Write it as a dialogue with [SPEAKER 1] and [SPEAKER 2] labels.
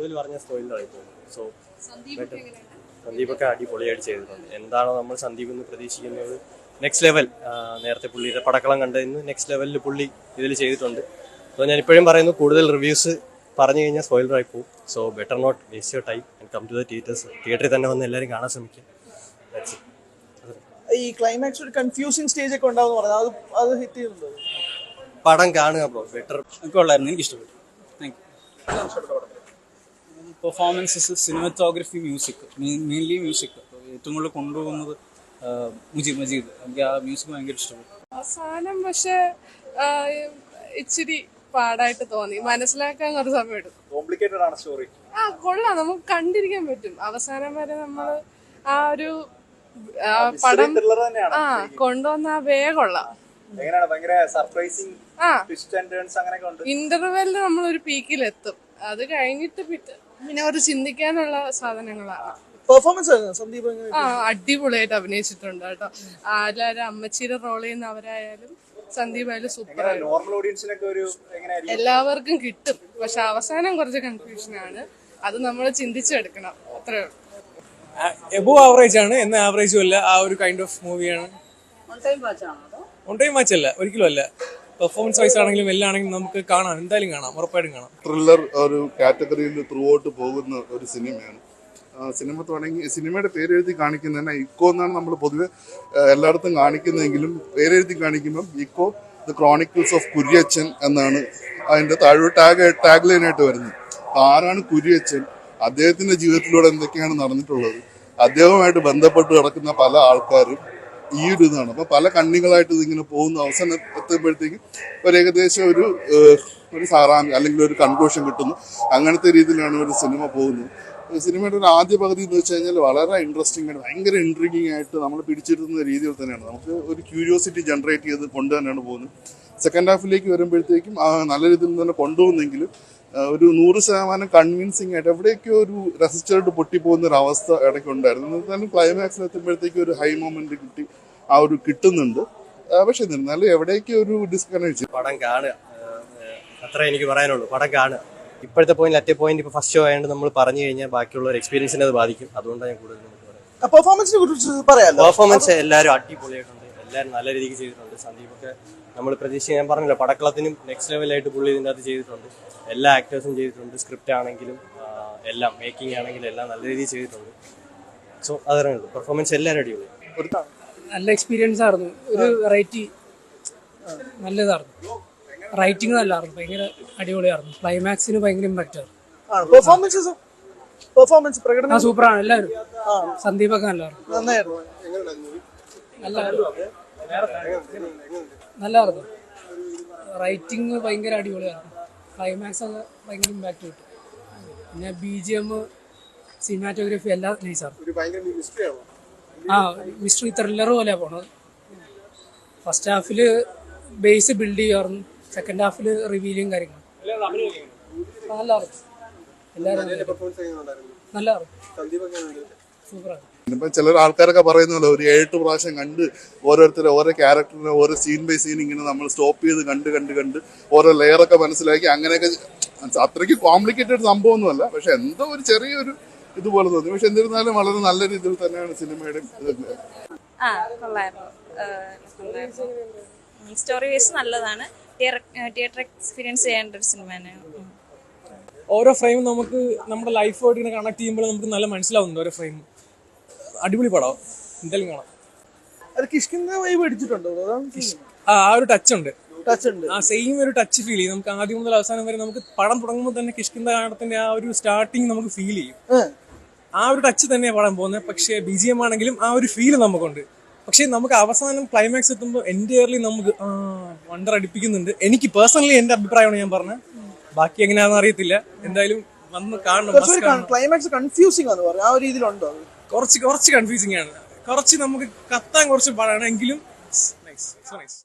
[SPEAKER 1] കൂടുതൽ പറഞ്ഞ സ്പോയിലറായി പോകും സോ സന്ദീപൊക്കെ അടിപൊളിയായിട്ട് ചെയ്തിട്ടുണ്ട്. എന്താണോ നമ്മൾ സന്ദീപ് എന്ന് പ്രതീക്ഷിക്കുന്നത്? നെക്സ്റ്റ് ലെവൽ നേരത്തെ പുള്ളിയുടെ പടക്കളം കണ്ടതിന് നെക്സ്റ്റ് ലെവലിൽ പുള്ളി ഇതിൽ ചെയ്തിട്ടുണ്ട്. സോ ഞാൻ ഇപ്പോഴും പറയുന്നു കൂടുതൽ റിവ്യൂസ് പറഞ്ഞു കഴിഞ്ഞാൽ സ്പോയിലറായി പോകും. So better not waste your time and come to the theatres തിയേറ്ററിൽ തന്നെ വന്ന് എല്ലാവരും കാണാൻ ശ്രമിക്കും
[SPEAKER 2] ഈ ക്ലൈമാക്സ് ഒരു കൺഫ്യൂസിംഗ് സ്റ്റേജ് ഒക്കെ ഉണ്ടാവും പറഞ്ഞു. അത് അത് ഹിറ്റ് ചെയ്യുന്നുണ്ട്?
[SPEAKER 1] പടം കാണുക ബ്രോ ബെറ്റർ
[SPEAKER 3] കൊള്ളായിരുന്നു എനിക്ക് ഇഷ്ടപ്പെട്ടു. Thank you performances cinematography music mainly music ഏറ്റവും കൂടുതൽ കൊണ്ടുപോകുന്നത് മുജീബ് മജീദ്. എനിക്ക് ആ മ്യൂസിക് ഭയങ്കര ഇഷ്ടപ്പെട്ടു
[SPEAKER 4] അവസാനം പക്ഷേ ഇച്ചിരി പാടായിട്ട് തോന്നി. മനസ്സിലാക്കാൻ കുറച്ച് സമയം എടുക്കും
[SPEAKER 2] കോംപ്ലിക്കേറ്റഡ് ആണ് സ്റ്റോറി
[SPEAKER 4] ആ കൊള്ളാം. നമുക്ക് കണ്ടിരിക്കാൻ പറ്റും. അവസാനം വരെ നമ്മൾ ആ ഒരു ആ, പടം
[SPEAKER 2] തന്നെയാണ്.
[SPEAKER 4] ആ കൊണ്ടുവന്ന ആ വേ കൊള്ളാം.
[SPEAKER 2] എങ്ങനെയാണ്? ഭയങ്കര സർപ്രൈസിങ് ട്വിസ്റ്റ് ആൻഡ് ടേൺസ് അങ്ങനെയൊക്കെ ഉണ്ട്.
[SPEAKER 4] ഇന്റർവെല്ലിൽ നമ്മൾ ഒരു പീക്കിലെത്തും അത് കഴിഞ്ഞിട്ട് പിന്നെ പിന്നെ അവർ ചിന്തിക്കാനുള്ള സാധനങ്ങളാണ്
[SPEAKER 2] പെർഫോമൻസ് സന്ദീപ് എങ്ങനെ
[SPEAKER 4] ആ അടിപൊളിയായിട്ട് അഭിനയിച്ചിട്ടുണ്ട് കേട്ടോ. എല്ലാവരും അമ്മച്ചിയുടെ റോൾ ചെയ്യുന്ന അവരായാലും സന്ദീപ് ആയാലും സൂപ്പർ
[SPEAKER 2] നോർമൽ ഓഡിയൻസിനൊക്കെ ഒരു
[SPEAKER 4] എല്ലാവർക്കും കിട്ടും. പക്ഷെ അവസാനം കുറച്ച് കൺഫ്യൂഷൻ ആണ്. അത് നമ്മൾ ചിന്തിച്ചെടുക്കണം. അത്രേ ഉള്ളൂ.
[SPEAKER 5] എബോ ആവറേജ് ആണ്. എന്ന ആവറേജും അല്ല. ആ ഒരു കൈൻഡ് ഓഫ് മൂവിയാണ് ഓൺ ടൈം വാച്ച് അല്ല. ഒരിക്കലും അല്ല. പെർഫോമൻസ് വൈസ് ആണെങ്കിലും എല്ലാം ആണെങ്കിലും നമുക്ക് കാണാം. എന്തായാലും കാണാം. ഉറപ്പായിട്ടും കാണാം.
[SPEAKER 6] ത്രില്ലർ ഒരു കാറ്റഗറിയിൽ ത്രൂ ഔട്ട് പോകുന്ന ഒരു സിനിമയാണ് സിനിമ തുടങ്ങി സിനിമയുടെ പേരെഴുതി കാണിക്കുന്നതന്നെ ഇക്കോ എന്നാണ് നമ്മൾ പൊതുവെ എല്ലായിടത്തും കാണിക്കുന്നതെങ്കിലും പേരെഴുതി കാണിക്കുമ്പം Eko the chronicles of Kuriachan എന്നാണ് അതിന്റെ താഴെ ടാഗ് ടാഗ് ലൈനായിട്ട് വരുന്നത്. ആരാണ് കുര്യച്ചൻ അദ്ദേഹത്തിന്റെ ജീവിതത്തിലൂടെ എന്തൊക്കെയാണ് നടന്നിട്ടുള്ളത്? അദ്ദേഹവുമായിട്ട് ബന്ധപ്പെട്ട് കിടക്കുന്ന പല ആൾക്കാരും ഈ ഒരു ഇതാണ് അപ്പൊ പല കണ്ണികളായിട്ട് ഇതിങ്ങനെ പോകുന്ന അവസാനം എത്തുമ്പോഴത്തേക്കും ഒരു ഏകദേശം ഒരു ഒരു സാറാമി അല്ലെങ്കിൽ ഒരു കൺക്ലൂഷൻ കിട്ടുന്നു. അങ്ങനത്തെ രീതിയിലാണ് ഒരു സിനിമ പോകുന്നത്. സിനിമയുടെ ഒരു ആദ്യ പകുതി എന്ന് വെച്ച് കഴിഞ്ഞാൽ വളരെ ഇൻട്രസ്റ്റിംഗ് ആയിട്ട് ഭയങ്കര ഇൻട്രിഗിങ് ആയിട്ട് നമ്മൾ പിടിച്ചിരുന്ന രീതിയിൽ തന്നെയാണ്. നമുക്ക് ഒരു ക്യൂരിയോസിറ്റി ജനറേറ്റ് ചെയ്ത് കൊണ്ട് തന്നെയാണ് പോകുന്നത്. സെക്കൻഡ് ഹാഫിലേക്ക് വരുമ്പോഴത്തേക്കും നല്ല രീതിയിൽ തന്നെ കൊണ്ടുപോകുന്നെങ്കിലും ഒരു നൂറ് ശതമാനം കൺവിൻസിങ് ആയിട്ട് എവിടെയൊക്കെ ഒരു റെസിസ്റ്റർഡ് പൊട്ടിപ്പോകുന്ന ഒരു അവസ്ഥ ഇടയ്ക്ക് ഉണ്ടായിരുന്നു എന്നിരുന്നാലും ക്ലൈമാക്സിൽ എത്തുമ്പോഴത്തേക്കും ഒരു ഹൈ മൊമെന്റ് കിട്ടി ആ ഒരു കിട്ടുന്നുണ്ട്. പക്ഷെ എന്നിരുന്നാലും എവിടെയൊക്കെ ഒരു ഡിസ്കണക്ട്
[SPEAKER 1] പടം കാണുക. അത്ര എനിക്ക് പറയാനുള്ളൂ. പടം കാണുക. ഇപ്പോഴത്തെ പോയിന്റ് അറ്റേ പോയിന്റ് ഇപ്പൊ ഫസ്റ്റ് ഷോ ആയതുകൊണ്ട് നമ്മൾ പറഞ്ഞു കഴിഞ്ഞാൽ ബാക്കിയുള്ള ഒരു എക്സ്പീരിയൻസിനെ അത് ബാധിക്കും. അതുകൊണ്ടാണ് ഞാൻ കൂടുതൽ
[SPEAKER 2] പെർഫോമൻസിനെ കുറിച്ച് പറയാം
[SPEAKER 1] പെർഫോമൻസ് എല്ലാവരും അടിപൊളിയായിട്ടുണ്ട്. എല്ലാവരും നല്ല രീതിക്ക് ചെയ്തിട്ടുണ്ട്. സന്ദീപൊക്കെ നമ്മൾ പ്രതീക്ഷ ഞാൻ പറഞ്ഞില്ല പടക്കളത്തിനും നെക്സ്റ്റ് ലെവലായിട്ട് പുള്ളി ഇതിന്റെ അകത്ത് ചെയ്തിട്ടുണ്ട്. എല്ലാ ആക്ടേഴ്സും ചെയ്തിട്ടുണ്ട് സ്ക്രിപ്റ്റ് ആണെങ്കിലും എല്ലാം മേക്കിംഗ് ആണെങ്കിലും എല്ലാം നല്ല രീതിയിൽ ചെയ്തിട്ടുണ്ട്. സോ അതറിയേ ഉള്ളൂ. പെർഫോമൻസ് എല്ലാവരും അടിപൊളി
[SPEAKER 7] നല്ല എക്സ്പീരിയൻസ് ആയിരുന്നു. ഒരു വെറൈറ്റി നല്ലതായിരുന്നു. റൈറ്റിംഗ് നല്ലതായിരുന്നു ഭയങ്കര അടിപൊളിയായിരുന്നു. ക്ലൈമാക്സിന് ഭയങ്കര ഇമ്പാക്റ്റ് ആയിരുന്നു.
[SPEAKER 2] പെർഫോമൻസസ് പെർഫോമൻസ്
[SPEAKER 7] ആ
[SPEAKER 2] പ്രകടനം
[SPEAKER 7] സൂപ്പറാണ് എല്ലാവരും. സന്ദീപൊക്കെ നല്ലതായിരുന്നു
[SPEAKER 2] നന്നായിരുന്നു.
[SPEAKER 7] നല്ലതായിരുന്നു. റൈറ്റിംഗ് ഭയങ്കര അടിപൊളിയായിരുന്നു ക്ലൈമാക്സ് ഒക്കെ ഭയങ്കര ഇമ്പാക്റ്റ് കിട്ടും. പിന്നെ ബി ജി എം സിനിമാറ്റോഗ്രഫി എല്ലാം നൈസാണ് ആ മിസ്റ്ററി ത്രില്ലർ പോലെ പോണത്. ഫസ്റ്റ് ഹാഫിൽ ബേസ് ബിൽഡ് ചെയ്യുമായിരുന്നു സെക്കൻഡ് ഹാഫിൽ റിവീലും കാര്യങ്ങളും. നല്ലതായിരുന്നു. എല്ലാവരും നല്ലതായിരുന്നു. സൂപ്പറാണ്.
[SPEAKER 6] ഇപ്പൊ ചില ആൾക്കാരൊക്കെ പറയുന്നല്ലോ ഒരു ഏഴെട്ട് പ്രാവശ്യം കണ്ട് ഓരോരുത്തരെ ഓരോ ക്യാരക്ടറിനെ ഓരോ സീൻ ബൈ സീൻ ഇങ്ങനെ നമ്മൾ സ്റ്റോപ്പ് ചെയ്ത് കണ്ട് കണ്ട് കണ്ട് ഓരോ ലെയറൊക്കെ മനസ്സിലാക്കി അങ്ങനെയൊക്കെ അത്രയ്ക്ക് കോംപ്ലിക്കേറ്റഡ് സംഭവമൊന്നുമല്ല. പക്ഷെ എന്തോ ഒരു ചെറിയൊരു ഇതുപോലെ തോന്നി. പക്ഷെ എന്നിരുന്നാലും വളരെ നല്ല രീതിയിൽ തന്നെയാണ് സിനിമയുടെ ഇത്
[SPEAKER 8] ആ കൊള്ളായിരുന്നു. സ്റ്റോറി വേസ് നല്ലതാണ്. തിയേറ്റർ എക്സ്പീരിയൻസ് ചെയ്യേണ്ട ഒരു സിനിമയാണ്
[SPEAKER 5] ഓരോ ഫ്രെയിം നമുക്ക് നമ്മുടെ ലൈഫുമായിട്ട് ഇങ്ങനെ കണക്ട് ചെയ്യുമ്പോൾ നമുക്ക് നല്ല മനസ്സിലാവുന്നുണ്ട് ഓരോ ഫ്രെയിം അടിപൊളി പടം. എന്തായാലും കാണാം.
[SPEAKER 2] അത് കിഷ്കിന്റെ വൈബ് അടിച്ചിട്ടുണ്ടോ?
[SPEAKER 5] ആ ഒരു ടച്ച് ഉണ്ട്.
[SPEAKER 2] ടച്ച് ഉണ്ട്.
[SPEAKER 5] ആ സെയിം ഒരു ടച്ച് ഫീൽ ചെയ്യും. നമുക്ക് ആദ്യം മുതൽ അവസാനം വരെ നമുക്ക് പടം തുടങ്ങുമ്പോൾ തന്നെ കിഷ്കിന്ത കാണത്തിന്റെ ആ ഒരു സ്റ്റാർട്ടിങ് നമുക്ക് ഫീൽ ചെയ്യും. ആ ഒരു ടച്ച് തന്നെയാണ് പടം പോകുന്നത്. പക്ഷേ ബി ജി എം ആണെങ്കിലും ആ ഒരു ഫീൽ നമുക്കുണ്ട്. പക്ഷേ നമുക്ക് അവസാനം ക്ലൈമാക്സ് എത്തുമ്പോൾ എന്റയർലി നമുക്ക് ആ വണ്ടർ അടിപ്പിക്കുന്നുണ്ട്. എനിക്ക് പേഴ്സണലി എന്റെ അഭിപ്രായമാണ് ഞാൻ പറഞ്ഞത്. ബാക്കി എങ്ങനെയാണെന്ന് അറിയത്തില്ല. എന്തായാലും വന്ന് കാണണം.
[SPEAKER 2] ക്ലൈമാക്സ് കൺഫ്യൂസിംഗ് ആണ് പറഞ്ഞു ആ ഒരു രീതിയിലുണ്ടോ
[SPEAKER 5] കുറച്ച് കുറച്ച് കൺഫ്യൂസിംഗ് ആണ്. കുറച്ച് നമുക്ക് കത്താൻ കുറച്ച് പാടാണ്. എങ്കിലും നൈസ് സോ നൈസ്